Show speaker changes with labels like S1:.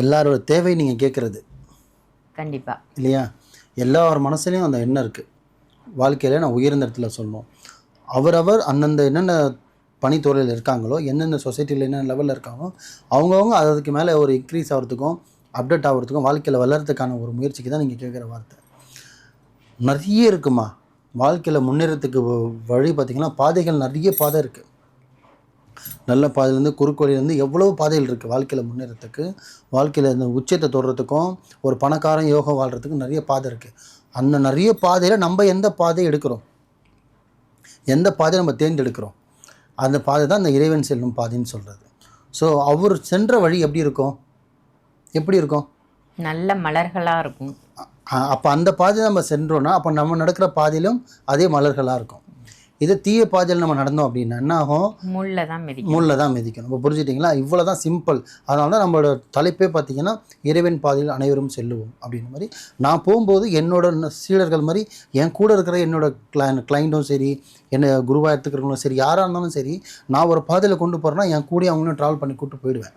S1: எல்லாரோட தேவை நீங்கள் கேட்குறது
S2: கண்டிப்பா.
S1: இல்லையா? எல்லார் மனசுலையும் அந்த எண்ணம் இருக்குது வாழ்க்கையில் நான் உயர்ந்த இடத்துல சொல்லணும். அவரவர் அந்தந்த என்னென்ன பணித்துறையில் இருக்காங்களோ என்னென்ன சொசைட்டியில் என்னென்ன லெவலில் இருக்காங்களோ அவங்கவுங்க அதுக்கு மேலே ஒரு இன்க்ரீஸ் ஆகிறதுக்கும் அப்டேட் ஆகிறதுக்கும் வாழ்க்கையில் வளர்கிறதுக்கான ஒரு முயற்சிக்கு தான் நீங்கள் கேட்குற வார்த்தை. நிறைய இருக்குமா? வாழ்க்கையில் முன்னேறத்துக்கு வழி பார்த்திங்கன்னா பாதைகள் நிறைய பாதை இருக்குது நல்ல பாதையிலேருந்து குறுக்கு வழியிலேருந்து எவ்வளோ பாதைகள் இருக்குது வாழ்க்கையில் முன்னேறத்துக்கு? வாழ்க்கையில் இந்த உச்சத்தை தொடுறதுக்கும் ஒரு பணக்காரன் யோகம் வாழ்கிறதுக்கும் நிறைய பாதை இருக்குது அந்த நிறைய பாதையில் நம்ம எந்த பாதையை எடுக்கிறோம்? எந்த பாதையை நம்ம தேர்ந்தெடுக்கிறோம்? அந்த பாதை தான் அந்த இறைவன் செல்லும் பாதைன்னு சொல்கிறது ஸோ அவர் சென்ற வழி எப்படி இருக்கும்? எப்படி இருக்கும்?
S2: நல்ல மலர்களா இருக்கும்.
S1: அப்போ அந்த பாதையை நம்ம சென்றோன்னா அப்போ நம்ம நடக்கிற பாதையிலும் அதே மலர்களாக இருக்கும். இது தீய பாதையில் நம்ம நடந்தோம் அப்படின்னா என்ன ஆகும்?
S2: முள்ள தான் மிதிக்கும்
S1: முள்ள தான் மிதிக்கணும். இப்போ புரிஞ்சுட்டிங்களா? இவ்வளோ தான் சிம்பிள் அதனால தான் நம்மளோட தலைப்பே பார்த்தீங்கன்னா இறைவன் பாதையில் அனைவரும் செல்லுவோம் அப்படின்ற மாதிரி. நான் போகும்போது என்னோட சீடர்கள் மாதிரி என் கூட இருக்கிற என்னோட கிளை கிளைண்ட்டும் சரி என்னை குருவாக எடுத்துக்கிறவங்களும் சரி யாராக இருந்தாலும் சரி நான் ஒரு பாதையில் கொண்டு போகிறேன்னா என் கூட அவங்களும் ட்ராவல் பண்ணி கூட்டு போயிடுவேன்.